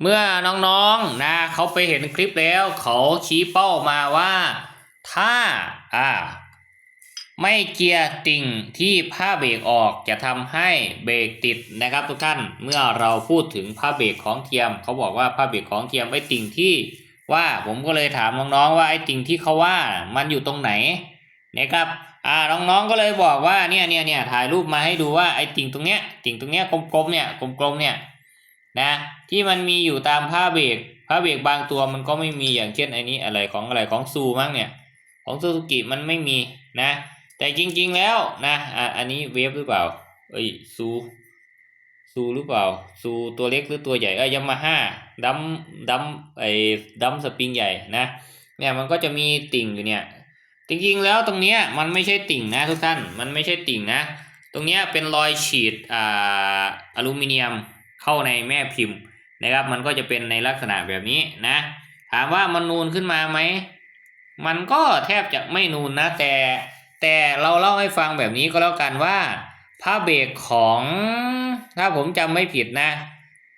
เมื่อน้องๆนะเขาไปเห็นคลิปแล้ว เขาชี้เป้ามาว่า ถ้าอ่า ไม่เกียร์ติ่งที่ผ้าเบรกออกจะทำให้เบรกติดนะครับทุกท่านเมื่อเราพูดถึงผ้าเบรกของเทียม เขาบอกว่าผ้าเบรกของเทียมไอ้ติ่งที่ว่าผมก็เลยถามน้องๆว่าไอ้ติ่งที่เขาว่ามันอยู่ตรงไหนนะครับอ่าน้องๆก็เลยบอกว่าเนี่ยเนี่ยเนี่ยถ่ายรูปมาให้ดูว่าไอ้ติ่งตรงเนี้ยติ่งตรงเนี้ยกลมๆเนี่ยกลมๆเนี่ย นะที่มันมีอยู่ตามผ้าเบรกผ้าเบรกบางตัวมันก็ไม่มีอย่างเช่นไอ้นี้อะไรของอะไรของซูมั้งเนี่ยของซูซูกิมันไม่มีนะ แต่จริงๆแล้วนะอะอันนี้เวฟหรือเปล่าเอ้ยซูซูหรือเปล่าซูตัวเล็กหรือตัวใหญ่เอ้ยยามาฮ่าดัมดัมไอ้ดัมสปริงใหญ่นะเนี่ยมันก็จะมีติ่งอยู่เนี่ยจริงๆแล้วตรงเนี้ยมันไม่ใช่ติ่งนะทุกท่านมันไม่ใช่ติ่งนะ ตรงเนี้ยเป็นรอยฉีดอ่าอลูมิเนียม เข้าในแม่พิมพ์นะครับ มันก็จะเป็นในลักษณะแบบนี้นะ ถามว่ามันนูนขึ้นมาไหมมันก็แทบจะไม่นูนนะ แต่แต่เราเล่าให้ฟังแบบนี้ก็แล้วกันว่าผ้าเบรกของถ้าผมจำไม่ผิดนะ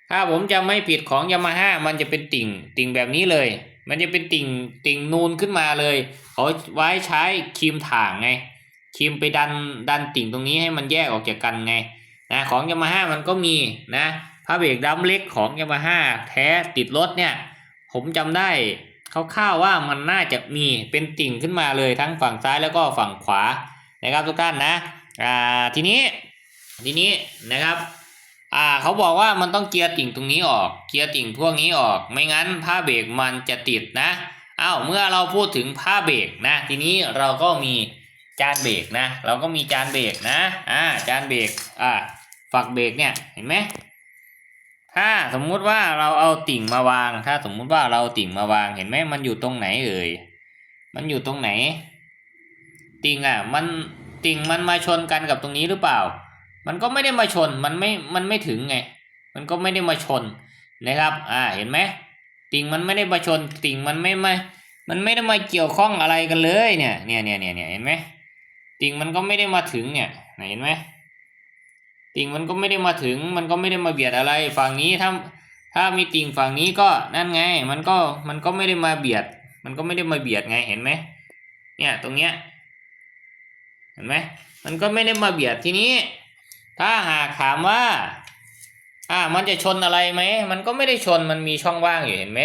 ถ้าผมจำไม่ผิดของยามาฮ่ามันจะเป็นติ่ง ติ่งแบบนี้เลย มันจะเป็นติ่งติ่งนูนขึ้นมาเลย เขาไว้ใช้ครีมถ่างไงครีมไปดันดันติ่งตรงนี้ให้มันแยกออกจากกันไงนะของยามาฮ่ามันก็มีนะ ผ้าเบรกดัมเล็กของยามาฮ่าแท้ติดรถเนี่ย ผมจำได้คร่าวๆว่ามันน่าจะมีเป็นติ่งขึ้นมาเลยทั้งฝั่งซ้ายแล้วก็ฝั่งขวานะครับทุกท่านนะอ่าทีนี้ทีนี้นะครับอ่าเขาบอกว่ามันต้องเกียร์ติ่งตรงนี้ออก เกียร์ติ่งพวกนี้ออก ไม่งั้นผ้าเบรกมันจะติดนะอ้าวเมื่อเราพูดถึงผ้าเบรกนะ ทีนี้เราก็มีจานเบรกนะ เราก็มีจานเบรกนะอ่าจานเบรกอ่าฝักเบรกเนี่ยเห็นไหม ถ้าสมมุติว่าเราเอาติ่งมาวาง ถ้าสมมุติว่าเราติ่งมาวาง เห็นไหมมันอยู่ตรงไหนเอ่ย มันอยู่ตรงไหน ติ่งอะ มันติ่งมันมาชนกันกับตรงนี้หรือเปล่า มันก็ไม่ได้มาชน มันไม่ มันไม่ถึงไง มันก็ไม่ได้มาชนนะครับ อ่า เห็นไหมติ่งมันไม่ได้มาชน ติ่งมันไม่มามันไม่ได้มาเกี่ยวข้องอะไรกันเลยเนี่ย เนี่ยเนี่ยเนี่ยเห็นไหมติ่งมันก็ไม่ได้มาถึงเนี่ย เห็นไหม ติ่งมันก็ไม่ได้มาถึง มันก็ไม่ได้มาเบียดอะไร ฝั่งนี้ถ้าถ้ามีติ่งฝั่งนี้ก็นั่นไง มันก็มันก็ไม่ได้มาเบียด มันก็ไม่ได้มาเบียดไงเห็นไหมเนี่ยตรงเนี้ยเห็นไหมมันก็ไม่ได้มาเบียดทีนี้ ถ้าหากถามว่า อ่ามันจะชนอะไรไหมมันก็ไม่ได้ชนมันมีช่องว่างอยู่เห็นไหม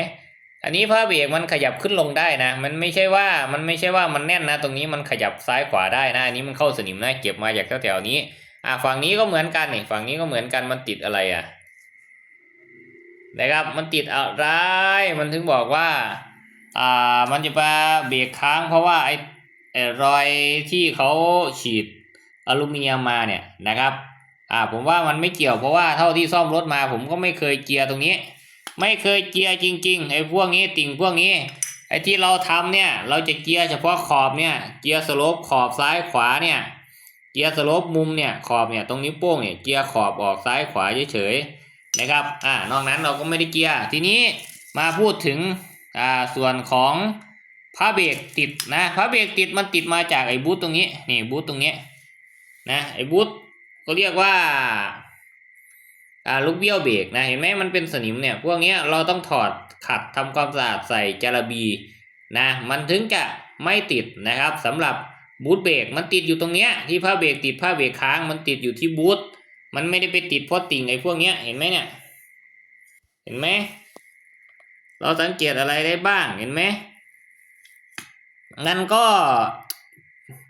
อันนี้ผ้าเบรกมันขยับขึ้นลงได้นะ มันไม่ใช่ว่ามันไม่ใช่ว่ามันแน่นนะ ตรงนี้มันขยับซ้ายขวาได้นะอันนี้มันเข้าสนิมนะเก็บมาจากแถวๆนี้ อ่าฝั่งนี้ก็เหมือนกันนี่ฝั่งนี้ก็เหมือนกันมันติดอะไรอะนะครับมันติดอะไรมันถึงบอกว่าอ่ามันจะมาเบรกค้างเพราะว่าไอ้ไอ้รอยที่เขาฉีดอลูมิเนียมมาเนี่ยนะครับอ่าผมว่ามันไม่เกี่ยวเพราะว่าเท่าที่ซ่อมรถมา ผมก็ไม่เคยเจียร์ตรงนี้ ไม่เคยเจียร์จริงๆไอ้พวกนี้ติ่งพวกนี้ไอ้ที่เราทำเนี่ยเราจะเจียร์เฉพาะขอบเนี่ยเจียร์สโลปขอบซ้ายขวาเนี่ย เจียร์สโลปมุมเนี่ยขอบเนี่ยตรงนิ้วโป้งเนี่ยเจียร์ขอบออกซ้ายขวาเฉยๆนะครับอ่านอกนั้นเราก็ไม่ได้เจียร์ทีนี้มาพูดถึงอ่าส่วนของผ้าเบรกติดนะผ้าเบรกติดมันติดมาจากไอ้บูทตรงนี้นี่บูทตรงนี้นะไอ้บูทก็เรียกว่าอ่าลูกเบี้ยวเบรกนะเห็นไหมมันเป็นสนิมเนี่ยพวกเนี้ยเราต้องถอดขัดทำความสะอาดใส่จาระบีนะมันถึงจะไม่ติดนะครับสำหรับ บูทเบรกมันติดอยู่ตรงเนี้ยที่ผ้าเบรกติดผ้าเบรกค้างมันติดอยู่ที่บูทมันไม่ได้ไปติดเพราะติ่งไอ้พวกเนี้ยเห็นไหมเนี่ย เห็นไหมเราสังเกตอะไรได้บ้างเห็นไหมงั้นก็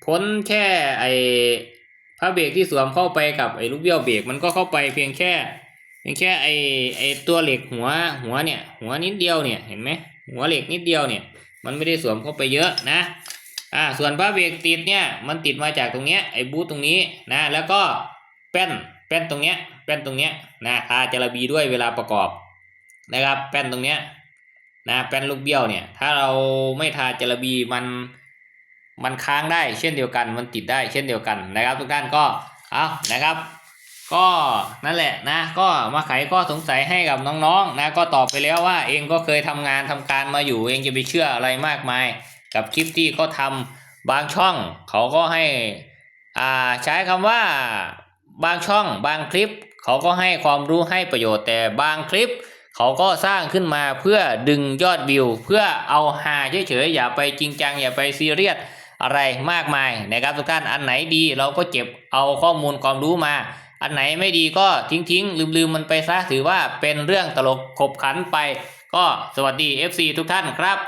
พ้นแค่ไอ้ผ้าเบรกที่สวมเข้าไปกับไอ้ลูกเบี้ยวเบรกมันก็เข้าไปเพียงแค่เพียงแค่ไอ้ไอ้ตัวเหล็กหัวหัวเนี่ย หัวนิดเดียวเนี่ยเห็นไหมหัวเหล็กนิดเดียวเนี่ย มันไม่ได้สวมเข้าไปเยอะนะ อ่าส่วนผ้าเบรกติดเนี่ยมันติดมาจากตรงเนี้ยไอ้บูทตรงนี้นะแล้วก็แป้นแป้นตรงเนี้ยแป้นตรงเนี้ยนะทาจาระบีด้วยเวลาประกอบนะครับแป้นตรงเนี้ยนะแป้นลูกเบี้ยวเนี่ยถ้าเราไม่ทาจาระบีมันมันค้างได้เช่นเดียวกันมันติดได้เช่นเดียวกันนะครับ ทุกท่านก็เอานะครับก็นั่นแหละนะก็มาไขข้อสงสัยให้กับน้องๆนะก็ตอบไปแล้วว่าเองก็เคยทำงานทำการมาอยู่เองจะไปเชื่ออะไรมากมาย กับคลิปที่เขาทำบางช่องเขาก็ให้อ่าใช้คำว่าบางช่องบางคลิป เขาก็ให้ความรู้ให้ประโยชน์แต่บางคลิป เขาก็สร้างขึ้นมาเพื่อดึงยอดวิว เพื่อเอาฮาเฉยๆอย่าไปจริงจังอย่าไปซีเรียสอะไรมากมายนะครับทุกท่านอันไหนดีเราก็เก็บเอาข้อมูลความรู้มา อันไหนไม่ดีก็ทิ้งๆลืมๆมันไปซะถือว่าเป็นเรื่องตลกขบขันไป ก็สวัสดี FC ทุกท่านครับ